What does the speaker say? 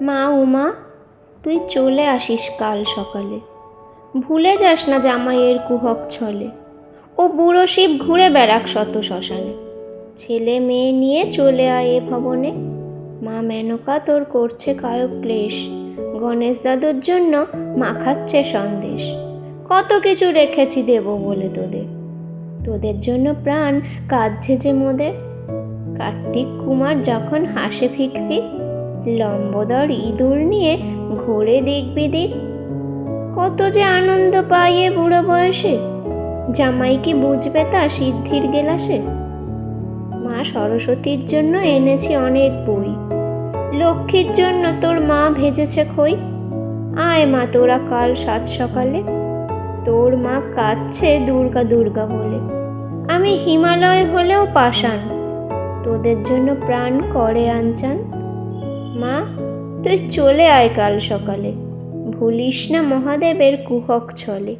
মা উমা তুই চলে আসিস কাল সকালে। ভুলে যাস না জামাইয়ের কুহক ছলে। ও বুড়ো শিব ঘুরে বেড়াক শত শ্মশানে। ছেলে মেয়ে নিয়ে চলে আয় এ ভবনে। মা মেনকা তোর করছে কায়ক ক্লেশ। গণেশ দাদুর জন্য মাখাচ্ছে সন্দেশ। কত কিছু রেখেছি দেব বলে তোদের। তোদের জন্য প্রাণ কাঁদছে যে মোদের। কার্তিক কুমার যখন হাসে ফিকফিক লম্বদর ইঁদুর নিয়ে ঘোরে দিক বিদিক কত যে আনন্দ পাইয়ে বুড়ো বয়সে। জামাই কি বুঝবে তা সিদ্ধির গেলাসে। মা সরস্বতীর জন্য এনেছি অনেক বই। লক্ষ্মীর জন্য তোর মা ভেজেছে খই। আয় মা তোরা কাল সাত সকালে। তোর মা কাঁদছে দুর্গা দুর্গা বলে। আমি হিমালয় হলেও পাষাণ। তোদের জন্য প্রাণ করে আনচান। মা তুই চলে আয় কাল সকালে। ভুলিস না মহাদেবের কুহক ছলে।